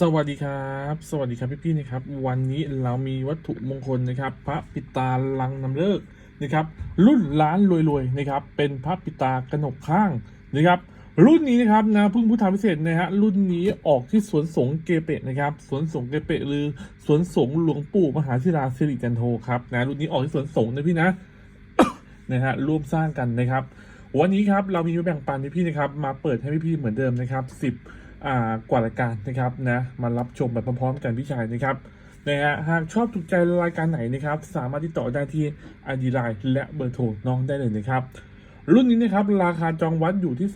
สวัสดีครับ สวัสดีครับพี่ๆนะครับ วันนี้เรามีวัตถุมงคลนะครับ พระปิตาลังนำเลิกนะครับ รุ่นล้านรวยๆนะครับ เป็นพระปิตากระหนกข้างนะครับ รุ่นนี้นะครับนะพิ่งพุทธาพิเศษนะฮะรุ่นนี้ออกที่สวนสงเกเปะนะครับ สวนสงเกเปะหรือสวนสงหลวงปู่มหาศิลาสิริจันโทครับนะรุ่นนี้ออกที่สวนสงนะพี่นะนะฮะร่วมสร้างกันนะครับ วันนี้ครับเรามีมาแบ่งปันให้พี่นะครับ มาเปิดให้พี่ๆเหมือนเดิมนะครับสิบ กว่ารายการนะครับนะมารับชมแบบพร้อมๆกันพี่ชายนะครับนะฮะหากชอบถูกใจรายการไหนนะครับ สามารถติดต่อได้ที่อดีไลน์และเบอร์โทรน้องได้เลยนะครับ รุ่นนี้นะครับราคาจองวัดอยู่ที่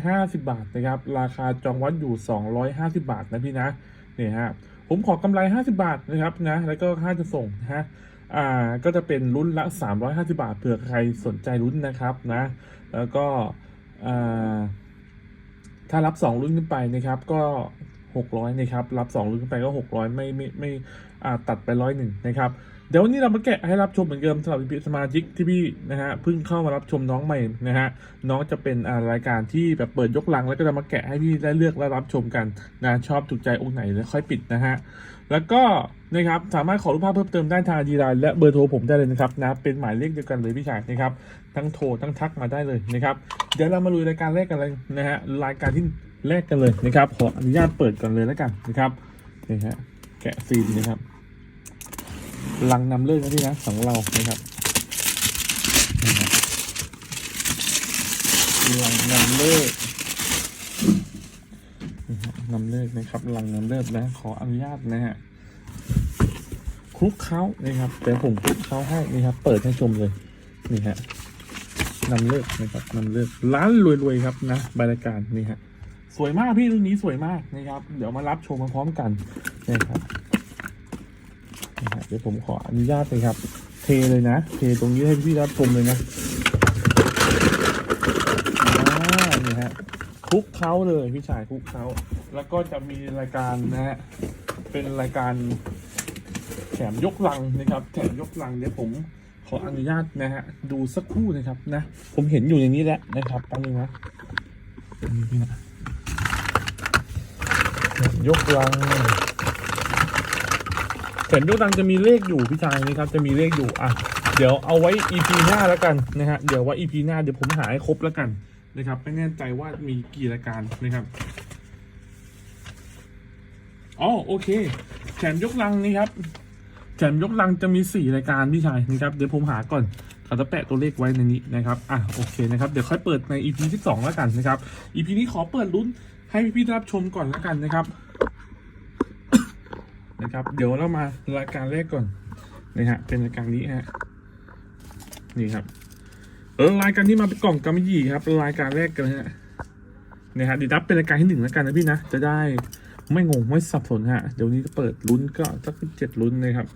250 บาทนะครับ ราคาจองวัดอยู่ 250 บาทนะพี่นะเนี่ยฮะผมขอกำไร 50 บาทนะครับนะแล้วก็ค่าจะส่งนะฮะอ่าก็จะเป็นรุ่นละ 350 บาทเผื่อใครสนใจรุ่นนะครับนะ แล้วก็อ่า ถ้ารับ 2 รุ่นขึ้นไปนะครับ ก็600นะครับ รับ 2 รุ่นขึ้นไปก็ 600 ไม่ไม่ไม่อ่าตัดไปร้อยหนึ่งนะครับ เดี๋ยววันนี้เรามาแกะให้รับชมเหมือนเดิมสำหรับสมาชิกที่พี่นะฮะเพิ่งเข้ามารับชมน้องใหม่นะฮะน้องจะเป็นรายการที่แบบเปิดยกลัง แล้วก็จะมาแกะให้พี่ได้เลือกและรับชมกันนะชอบถูกใจองค์ไหนแล้วค่อยปิดนะฮะแล้วก็นะครับสามารถขอรูปภาพเพิ่มเติมได้ทางดีไลน์และเบอร์โทรผมได้เลยนะครับนะเป็นหมายเลขเดียวกันเลยพี่ชายนะครับทั้งโทรทั้งทักมาได้เลยนะครับเดี๋ยวเรามาลุยรายการแรกกันเลยนะฮะรายการที่แรกกันเลยนะครับขออนุญาตเปิดก่อนเลยแล้วกันนะครับนี่ฮะแกะซีนนะครับ ลังนำเลิกนะพี่นะของเรานะครับลังนำเลิกนะครับนำเลิกนะครับลังนำเลิกนะขออนุญาตนะฮะคลุกเขานะครับแต่ผมคลุกเขาให้นี่ครับ เปิดให้ชมเลยนี่ฮะนำเลิกนะครับนำเลิกร้านรวยๆครับนะบรรยากาศนี่ฮะสวยมากพี่รุ่นนี้สวยมากนะครับ เดี๋ยวมารับชมมาพร้อมกันนะครับ เดี๋ยวผมขออนุญาตเลยครับ เทเลยนะ เทตรงนี้ให้พี่รับชมเลยนะนี่ฮะคุกเคล้าเลยพี่ชายคุกเคล้าแล้วก็จะมีรายการนะฮะเป็นรายการแถมยกลังนะครับ แถมยกลังเดี๋ยวผมขออนุญาตนะฮะดูสักครู่นะครับนะผมเห็นอยู่ในนี้แล้วนะครับแป๊บนึงนะนี่พี่นะยกลัง แถมยกลังจะมีเลขอยู่พี่ชายนะครับจะมีเลขอยู่อะเดี๋ยวเอาไว้ EP หน้าแล้วกันนะฮะเดี๋ยวไว้ EP หน้าเดี๋ยวผมหาให้ครบแล้วกันนะครับไม่แน่ใจว่ามีกี่รายการนะครับอ๋อโอเคแถมยกลังนี่ครับแถมยกลังจะมีสี่รายการพี่ชายนะครับเดี๋ยวผมหาก่อนเขาจะแปะตัวเลขไว้ในนี้นะครับอะโอเคนะครับเดี๋ยวค่อยเปิดใน EP ที่สองแล้วกันนะครับ EP นี้ขอเปิดลุ้นให้พี่ๆได้รับชมก่อนแล้วกันนะครับ นะครับ เดี๋ยวเรามารายการแรกก่อนนะฮะเป็นรายการนี้ฮะนี่ครับเออรายการที่มาเป็นกล่องกำมะหยี่ครับรายการแรกกันฮะนี่ยฮะดี๋ยวนับเป็นรายการที่หนึ่งแล้วกันนะพี่นะจะได้ไม่งงไม่สับสนฮะเดี๋ยวนี้จะเปิดลุ้นก็สักเจ็ดลุ้นเลยครับ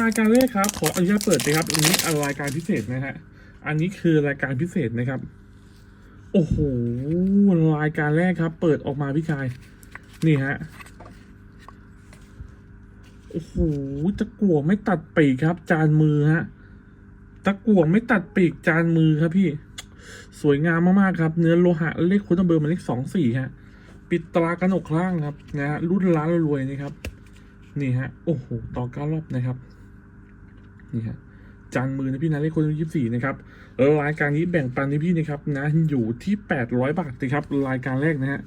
รายการแรกครับขออนุญาตเปิดเลยครับอันนี้รายการพิเศษนะฮะอันนี้คือรายการพิเศษนะครับ โอ้โหรายการแรกครับ เปิดออกมาพี่ชาย นี่ฮะ โอ้โหตะกั่วไม่ตัดปีกครับ จานมือฮะ ตะกั่วไม่ตัดปีกจานมือครับพี่ สวยงามมากๆครับ เนื้อโลหะเลขค้ดนัมเบอร์มายเลขสองสี่ฮะ ปิดตรากระหนกข้างครับนะฮะรุ่นล้านรวยนี่ครับ นี่ฮะ โอ้โห ต่อเก้ารอบนะครับ นี่ฮะ จานมือนะพี่นะเลขโค้ดยี่สิบสี่นะครับรายการนี้แบ่งปันให้พี่นะครับนะอยู่ที่แปดร้อยบาทนะครับรายการแรกนะฮะ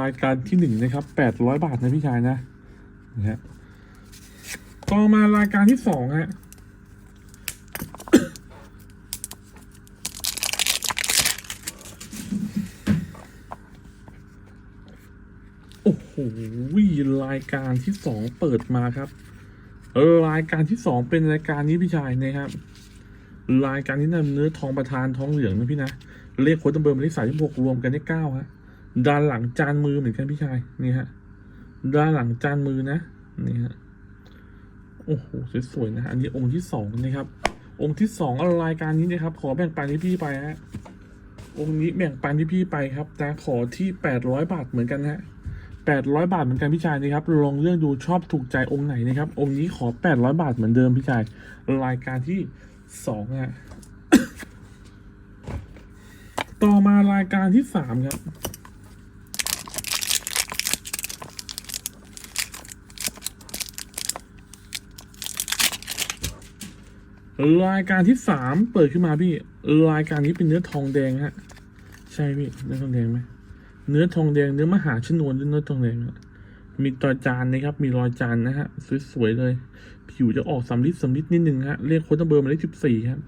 รายการที่หนึ่งนะครับแปดร้อยบาทนะพี่ชายนะนะฮะต่อมารายการที่สองฮะโอ้โหรายการที่สองเปิดมาครับ เออรายการที่สองเป็นรายการนี้พี่ชายนะครับ รายการที่นำเนื้อทองประธานทองเหลืองนะพี่นะเลขโค้ดตัมเบอร์มายเลขสามสิบหกรวมกันได้เก้าฮะด้านหลังจานมือเหมือนกันพี่ชายนี่ฮะด้านหลังจานมือนะนี่ฮะโอ้โหสวยๆนะฮะอันนี้องค์ที่สองนะครับ องค์ที่สองรายการนี้นะครับ ขอแบ่งปันที่พี่ไปฮะองค์นี้แบ่งปันที่พี่ไปครับแต่ขอที่แปดร้อยบาทเหมือนกันฮะ แปดร้อยบาทเหมือนกันพี่ชายนะครับลองเลือกดูชอบถูกใจองค์ไหนนะครับ องค์นี้ขอแปดร้อยบาทเหมือนเดิมพี่ชาย รายการที่สองฮะต่อมารายการที่สามครับรายการที่สามเปิดขึ้นมาพี่ รายการนี้เป็นเนื้อทองแดงฮะ ใช่พี่เนื้อทองแดงไหม เนื้อทองแดงเนื้อมหาชนวนหรือเนื้อทองแดงมีรอจานนะครับ มีรอยจานนะฮะสวยๆเลย ผิวจะออกสำลิดสำลิดนิดนึงฮะเรียกโค้ดเบอร์มาเลขสิบสี่ครับ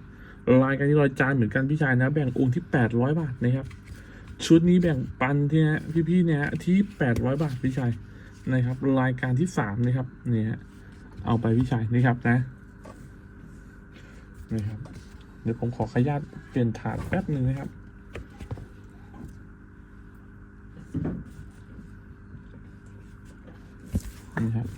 รายการนี้รอยจานเหมือนกันพี่ชายนะ แบ่งองค์ที่แปดร้อยบาทนะครับ ชุดนี้แบ่งปันที่ฮะพี่ๆเนี่ยฮะที่แปดร้อยบาทพี่ชายนะครับ รายการที่สามนะครับเนี่ยฮะเอาไปพี่ชายนะครับนะนะครับเดี๋ยวผมขอขออนุญาตเปลี่ยนถาดแป๊บหนึ่งนะครับ นครับ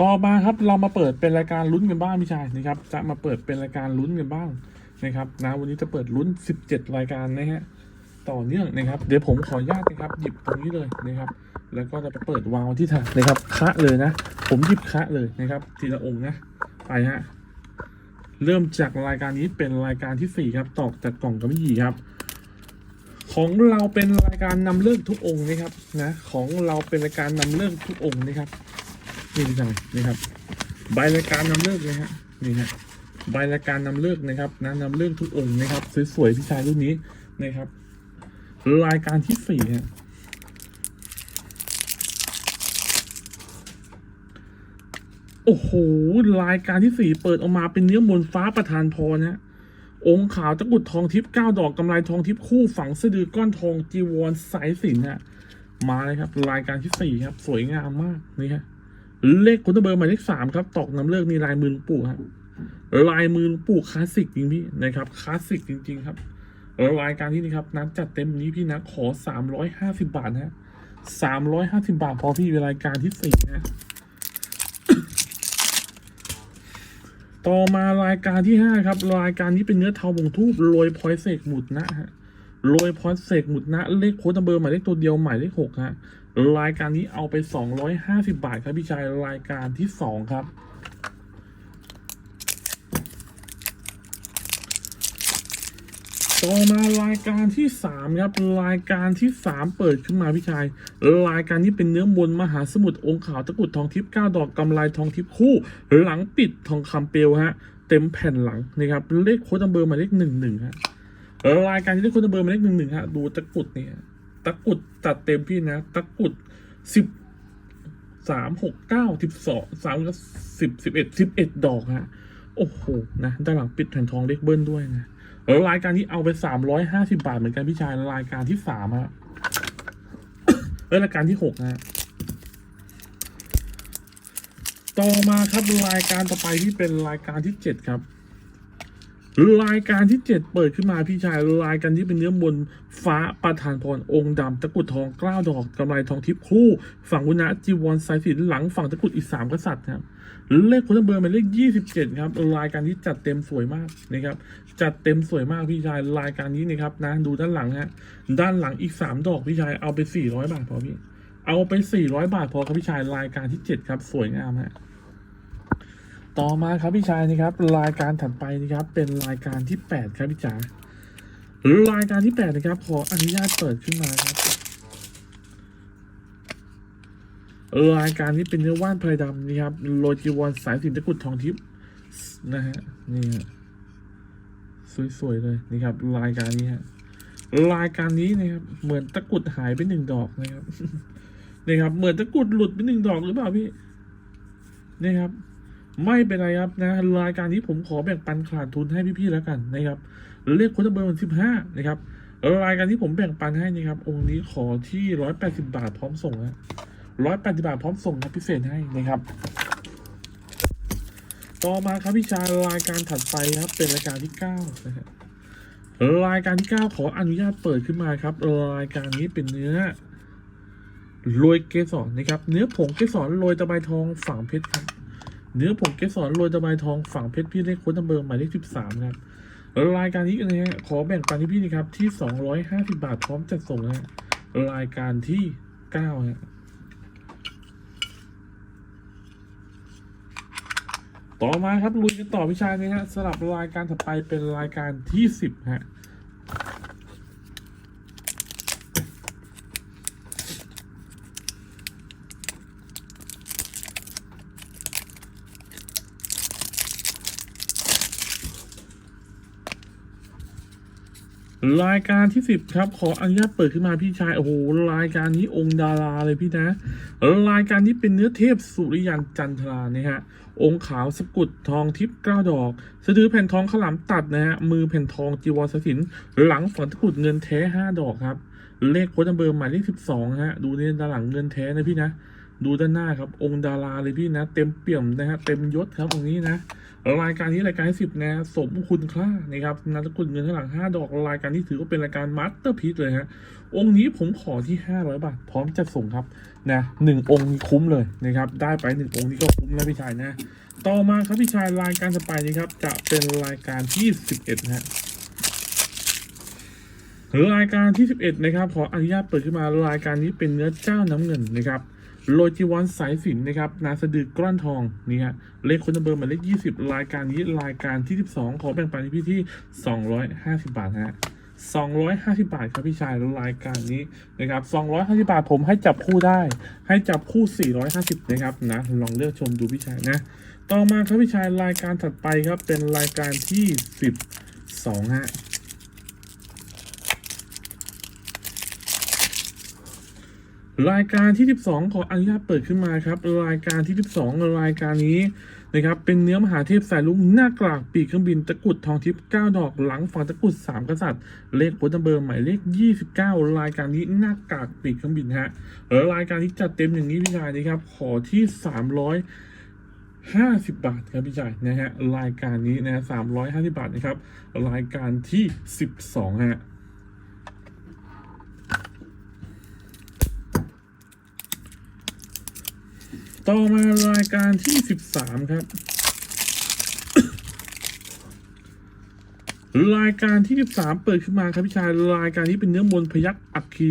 ต่อมาครับเรามาเปิดเป็นรายการลุ้นกันบ้างพี่ชายนะครับ จะมาเปิดเป็นรายการลุ้นกันบ้างนะครับนะวันนี้จะเปิดลุ้น 17 รายการนะฮะต่อเนื่องนะครับ เดี๋ยวผมขออนุญาตนะครับ หยิบตรงนี้เลยนะครับ แล้วก็จะไปเปิดวางไว้ที่ถาดนะครับคะเลยนะ ผมหยิบคะเลยนะครับ ทีละองค์นะไปฮะเริ่มจากรายการนี้เป็นรายการที่สี่ครับตอกจากกล่องกระบี่ครับ ของเราเป็นรายการนำเลิกทุกองค์นะครับนะของเราเป็นรายการนำเลิกทุกองค์นะครับนี่ดีจังนี่ครับ ใบรายการนำเลิกเลยฮะนี่ฮะใบรายการนำเลิกนะครับนะนำเลิกทุกองค์นะครับสวยๆพี่ชายรุ่นนี้นะครับ รายการที่สี่ฮะโอ้โหรายการที่สี่เปิดออกมาเป็นเนื้อมนฟ้าประธานพรนะฮะ องค์ขาวตะกรุดทองทิพย์เก้าดอกกำไรทองทิพย์คู่ฝังสะดือก้อนทองจีวรสายสิญจนฮะมาเลยครับ รายการที่สี่ครับ สวยงามมากนี่ฮะเลขคุณเบอร์หมายเลขสามครับ ตอกน้ำเลิกนี่ลายมือลวงปู่ครับลายมือลวงปู่คลาสสิกจริงพี่นะครับคลาสสิกจริง ๆ ครับรายการที่นี่ครับนัดจัดเต็มนี้พี่นะขอสามร้อยห้าสิบาทนะฮะสามร้อยห้าสิบาทพอพี่รายการที่สี่นะ ต่อมารายการที่ห้าครับ รายการนี้เป็นเนื้อเทาบงทูบโรยพอยเสกหมุดนะฮะโรยพอยเสกหมุดนะ เลขโค้ดนัมเบอร์หมายเลขตัวเดียวหมายเลขหกฮะรายการนี้เอาไปสองร้อยห้าสิบาทครับพี่ชายรายการที่สองครับ ต่อมารายการที่สามครับรายการที่สามเปิดขึ้นมาพี่ชาย รายการนี้เป็นเนื้อมนมหาสมุทรองค์ขาวตะกุดทองทิพย์เก้าดอกกำไลทองทิพย์คู่ หลังปิดทองคำเปลวฮะเต็มแผ่นหลังนะครับเลขโค้ดนัมเบอร์หมายเลขหนึ่งหนึ่งฮะรายการที่เลขโค้ดนัมเบอร์หมายเลขหนึ่งหนึ่งฮะดูตะกุดเนี่ยตะกุดตัดเต็มพี่นะตะกุดสิบสามหกเก้าสิบสองสามสิบสิบเอ็ดสิบเอ็ดดอกฮะโอ้โหนะด้านหลังปิดแผ่นทองเลขเบิ้ลด้วยนะ แล้วรายการนี้เอาไปสามร้อยห้าสิบาทเหมือนกันพี่ชายรายการที่สามฮะเอ้ยรายการที่หกนะต่อมาครับรายการต่อไปที่เป็นรายการที่เจ็ดครับรายการที่เจ็ดเปิดขึ้นมาพี่ชายรายการที่เป็นเนื้อบนฟ้าประธานพรองค์ดำตะกุดทองกล้าวดอกกำไรทองทิพย์คู่ ฝั่งวุนะจีวรสายสินหลังฝั่งตะกุดอีกสามกษัตริย์ครับเลขคนเบอร์หมายเลขยี่สิบเจ็ดครับรายการนี้จัดเต็มสวยมากนะครับ จัดเต็มสวยมากพี่ชายรายการนี้นะครับนะ ดูด้านหลังฮะด้านหลังอีกสามดอกพี่ชายเอาไปสี่ร้อยบาทพอพี่เอาไปสี่ร้อยบาทพอครับพี่ชายรายการที่เจ็ดครับ สวยงามฮะต่อมาครับพี่ชายนะครับ รายการถัดไปนะครับ เป็นรายการที่แปดครับพี่จ๋ารายการที่แปดนะครับขออนุญาตเปิดขึ้นมาครับรายการนี้เป็นเนื้อว่านไพรดำนะครับโรจีวรสายสินตะกุดทองทิพย์นะฮะนี่ฮะ สวยๆเลยนี่ครับรายการนี้ฮะรายการนี้นะครับ เหมือนตะกรุดหายไปหนึ่งดอกนะครับนี่ครับ เหมือนตะกรุดหลุดไปหนึ่งดอกหรือเปล่าพี่นี่ครับ ไม่เป็นไรครับนะรายการนี้ผมขอแบ่งปันขาดทุนให้พี่ๆแล้วกันนะครับเลขโค้ดเบอร์มันสิบห้านะครับรายการที่ผมแบ่งปันให้นะครับ องค์นี้ขอที่ร้อยแปดสิบาทพร้อมส่งนะร้อยแปดสิบาทพร้อมส่งนะพิเศษให้นะครับ ต่อมาครับพี่ชายรายการถัดไปครับเป็นรายการที่เก้านะฮะรายการที่เก้าขออนุญาตเปิดขึ้นมาครับรายการนี้เป็นเนื้อโรยเกสรนะครับ เนื้อผงเกสรโรยตะไบทองฝังเพชรครับเนื้อผงเกสรโรยตะไบทองฝังเพชรพี่เลขค้ดนัมเบอร์หมายเลขสิบสามครับรายการนี้นะฮะขอแบ่งปันที่พี่นะครับที่สองร้อยห้าสิบาทพร้อมจัดส่งนะฮะรายการที่เก้าฮะ ต่อมาครับลุยกันต่อวิชานี้ฮะสลับรายการถัดไปเป็นรายการที่สิบฮะรายการที่สิบครับขออนุญาตเปิดขึ้นมาพี่ชายโอ้โหรายการนี้องค์ดาราเลยพี่นะ รายการนี้เป็นเนื้อเทพสุริยันจันทราเนี่ยฮะ องค์ขาวสกุลทองทิพย์เก้าดอก สะดือแผ่นทองขลามตัดนะฮะ มือแผ่นทองจีวรสถิน หลังฝันตะกุดเงินแท้ห้าดอกครับ เลขโค้ดมเบอร์หมายเลขสิบสองฮะ ดูเนี่ยด้านหลังเงินแท้นะพี่นะ ดูด้านหน้าครับ องค์ดาราเลยพี่นะ เต็มเปี่ยมนะฮะเต็มยศครับตรงนี้นะรายการนี้รายการที่สิบนะสมคุณค่านะครับนัตะกรุดเงินข้างหลังห้าดอกรายการนี้ถือว่าเป็นรายการมาสเตอร์พีซเลยฮะองค์นี้ผมขอที่ห้าร้อยบาท พร้อมจัดส่งครับนะหนึ่งองค์นี้คุ้มเลยนะครับได้ไปหนึ่งองค์นี้ก็คุ้มแล้วพี่ชายนะ ต่อมาครับพี่ชายรายการต่อไปนี้ครับจะเป็นรายการที่สิบเอ็ดนะฮะรายการที่สิบเอ็ดนะครับ ขออนุญาตเปิดขึ้นมารายการนี้เป็นเนื้อเจ้าน้ำเงินนะครับ โรจิวันสายสินนะครับ นาสะดือกล้อนทองนี่ฮะเลขคนเบอร์หมายเลขยี่สิบรายการนี้รายการที่สิบสองขอแบ่งปันให้พี่ที่สองร้อยห้าสิบบาทฮะสองร้อยห้าสิบาทครับพี่ชายรายการนี้นะครับสองร้อยห้าสิบาทผมให้จับคู่ได้ ให้จับคู่สี่ร้อยห้าสิบนะครับนะลองเลือกชมดูพี่ชายนะ ต่อมาครับพี่ชายรายการถัดไปครับเป็นรายการที่สิบสองฮะ รายการที่ 12 ขออนุญาตเปิดขึ้นมาครับ รายการที่ 12 รายการนี้นะครับเป็นเนื้อมหาเทพสายลุงหน้ากลากปีกเครื่องบินตะกุดทองทิพย์9ดอกหลังฝั่งตะกุด 3 กษัตริย์ เลขโพสต์เบอร์หมายเลข 29 รายการนี้หน้ากากปีกเครื่องบินฮะรายการนี้จัดเต็มอย่างนี้พี่ชายนะครับขอที่ 300ห้าสิบบาทครับพี่ชายนะฮะรายการนี้นะสามร้อยห้าสิบาทนะครับรายการที่สิบสองฮะ ต่อมารายการที่สิบสามครับ รายการที่13เปิดขึ้นมาครับพี่ชายรายการนี้เป็นเนื้อมนพยักอัคคี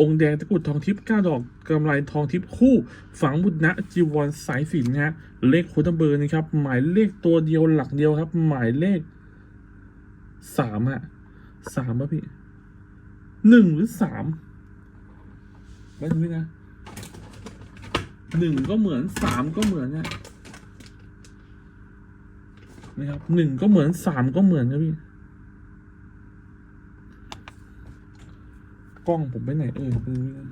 องค์แดงตะกุดทองทิพย์9ดอกกำไรทองทิพย์คู่ ฝังบุญณจีวรสายสินนะฮะเลขโค้ดเบอร์นะครับ หมายเลขตัวเดียวหลักเดียวครับ หมายเลขสามฮะสามป่ะพี่หนึ่งหรือสามไม่รู้นะ หนึ่งก็เหมือนสามก็เหมือนนะนะครับหนึ่งก็เหมือนสามก็เหมือนครับพี่กล้องผมไปไหนเอ่ยไม่รู้นะ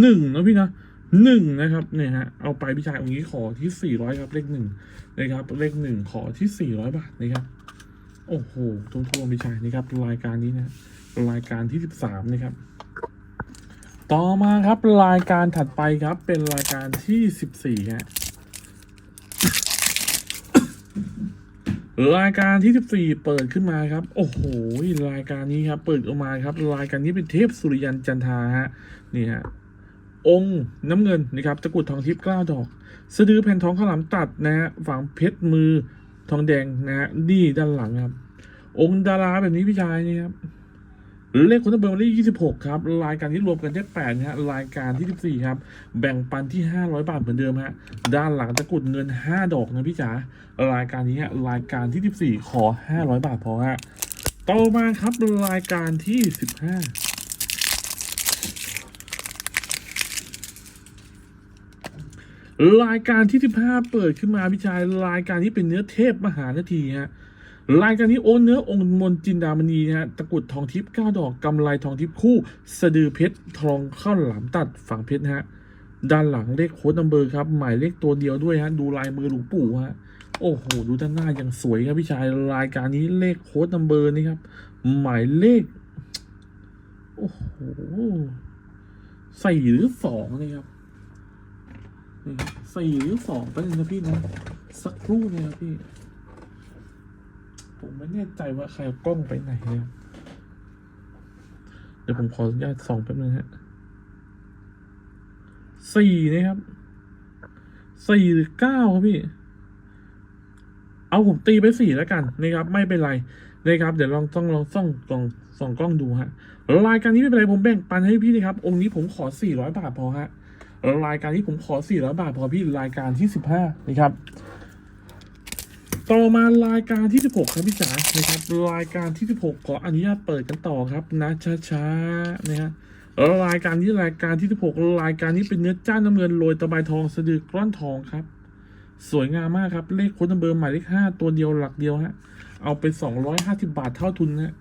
หนึ่งนะพี่นะหนึ่งนะครับเนี่ยฮะเอาไปพี่ชายองค์นี้ขอที่สี่ร้อยครับเลขหนึ่งนะครับเลขหนึ่งขอที่สี่ร้อยบาทนะครับโอ้โหทุ่วๆพี่ชายนะครับรายการนี้นะ รายการที่สิบสามนะครับ ต่อมาครับรายการถัดไปครับเป็นรายการที่สิบสี่ฮะรายการที่ 14 เปิดขึ้นมาครับ โอ้โห รายการนี้ครับ เปิดออกมาครับ รายการนี้เป็นเทพสุริยันจันทาฮะ นี่ฮะ องค์น้ำเงินนะครับตะกรุดทองทิพย์กล้าดอก สะดือแผ่นทองข้าวหลามตัดนะฮะ ฝังเพชรมือทองแดงนะฮะ ดีด้านหลังครับ องค์ดาราแบบนี้พี่ชายนี่ครับ เลขคนตะเบอร์เลขยี่สิบหกครับ รายการที่รวมกันได้แปดนะฮะรายการที่สิบสี่ครับ แบ่งปันที่ห้าร้อยบาทเหมือนเดิมฮะด้านหลังตะกุดเงินห้าดอกนะพี่จ๋ารายการนี้ฮะรายการที่สิบสี่ขอห้าร้อยบาทพอฮะต่อมาครับรายการที่สิบห้ารายการที่สิบห้าเปิดขึ้นมาพี่ชายรายการนี้เป็นเนื้อเทพมหานาทีฮะ รายการนี้โอนเนื้อองค์มนจินดามณีนะฮะตะกุดทองทิพย์เก้าดอกกำไรทองทิพย์คู่ สะดือเพชรทองข้าวหลามตัดฝังเพชรนะฮะด้านหลังเลขโค้ดนัมเบอร์ครับหมายเลขตัวเดียวด้วยฮะดูลายมือหลวงปู่ฮะโอ้โหดูด้านหน้ายังสวยครับพี่ชายรายการนี้เลขโค้ดนัมเบอร์นี่ครับหมายเลขโอ้โหสี่หรือสองนี่ครับนี่ครับสี่หรือสองเป็นงนะพี่นะสักครู่นะครับพี่ ผมไม่แน่ใจว่าใครกล้องไปไหนนะครับเดี๋ยวผมขออนุญาตส่องแป๊บนึงฮะสี่นะครับสี่หรือเก้าครับพี่ เอาผมตีไปสี่แล้วกันนะครับ ไม่เป็นไรนะครับ เดี๋ยวลองต้องลองส่องกล้องส่องกล้องดูฮะรายการนี้ไม่เป็นไรผมแบ่งปันให้พี่นะครับ องค์นี้ผมขอสี่ร้อยบาทพอฮะรายการนี้ผมขอสี่ร้อยบาทพอพี่รายการที่สิบห้านะครับ ต่อมารายการที่ 16 ครับพี่จ๋านะครับรายการที่ 16 ขออนุญาตเปิดกันต่อครับนะช้าๆนะฮะรายการนี้รายการที่ 16 รายการนี้เป็นเนื้อจ้านน้ำเงินโรยตะไบทองสะดือกล้อนทองครับ สวยงามมากครับ เลขโค้ดนัมเบอร์หมายเลขห้าตัวเดียวหลักเดียวฮะเอาไปสองร้อยห้าสิบาทเท่าทุนนะ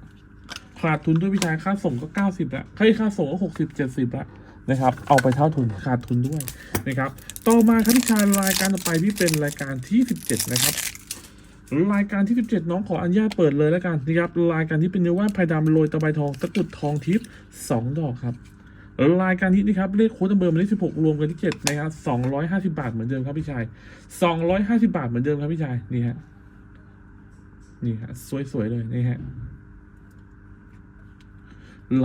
ขาดทุนด้วยพี่ชายค่าส่งก็เก้าสิบละค่าค่าส่งก็หกสิบเจ็ดสิบละนะครับ เอาไปเท่าทุนขาดทุนด้วยนะครับ ต่อมาครับพี่ชายรายการต่อไปที่เป็นรายการที่สิบเจ็ดนะครับ รายการที่17น้องขออนุญาตเปิดเลยแล้วกันนะครับรายการที่เป็นเนื้อว่านไผ่ดำโรยตะไบทองตะกุดทองทิพย์2ดอกครับรายการนี้นะครับเลขโค้ดเบอร์มายเลข16รวมกันที่7นะครับ250บาทเหมือนเดิมครับพี่ชาย250บาทเหมือนเดิมครับพี่ชายนี่ฮะนี่ฮะสวยๆเลยนี่ฮะ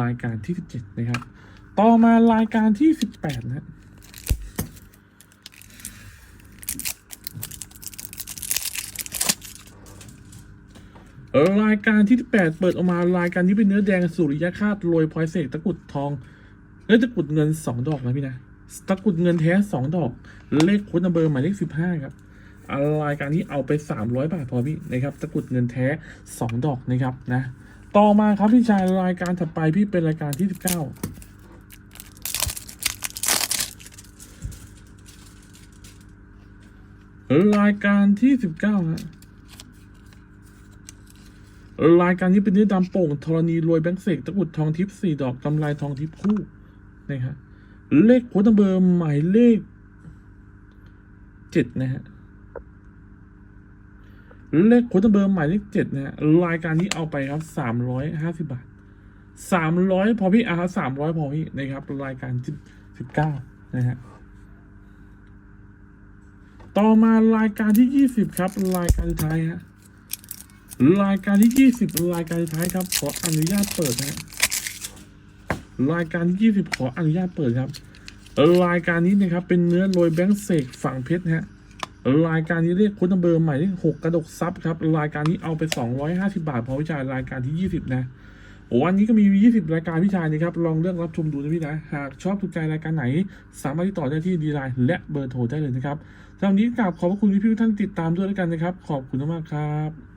รายการที่17นะครับ ต่อมารายการที่18นะฮะ รายการที่ 8 เปิดออกมารายการนี้เป็นเนื้อแดงสุริยคาตโรยพลอยเสกตะกุดทองเนื้อตะกุดเงิน 2 ดอกนะพี่นะตะกุดเงินแท้ 2 ดอก เลขโค้ดนัมเบอร์หมายเลข 15 ครับอ่ารายการนี้เอาไป 300 บาทพอพี่นะครับตะกุดเงินแท้ 2 ดอกนะครับนะต่อมาครับพี่ชายรายการถัดไปพี่เป็นรายการที่ 19รายการที่ 19ฮะ รายการนี้เป็นเนื้อดำโป่งธรณีรวยแบงค์เสกตะกุดทองทิพย์สี่ดอกกำไรทองทิพย์คู่นะฮะเลขโค้ดนัมเบอร์หมายเลขเจ็ดนะฮะเลขโค้ดนัมเบอร์หมายเลขเจ็ดนะฮะรายการนี้เอาไปครับสามร้อยห้าสิบบาทสามร้อยพอพี่อะสามร้อยพอพี่นะครับ รายการที่สิบเก้านะฮะต่อมารายการที่ยี่สิบครับ รายการสุดท้ายฮะ รายการที่20รายการสุดท้ายครับ ขออนุญาตเปิดนะฮะรายการที่20ขออนุญาตเปิดครับ รายการนี้นะครับ เป็นเนื้อโรยแบงค์เสกฝั่งเพชรนะฮะรายการนี้เรียกคุณนัมเบอร์ใหม่เลขหกกระดกซับครับ รายการนี้เอาไป250บาทพอวิจัยรายการที่20นะวันนี้ก็มี 20 รายการพี่ชายนะครับ ลองเลือกรับชมดูนะพี่นะ หากชอบถูกใจรายการไหน สามารถติดต่อได้ที่ดีไลน์และเบอร์โทรได้เลยนะครับสำหรับนี้กราบขอบพระคุณพี่ๆท่านติดตามด้วยแล้วกันนะครับ ขอบคุณมากครับ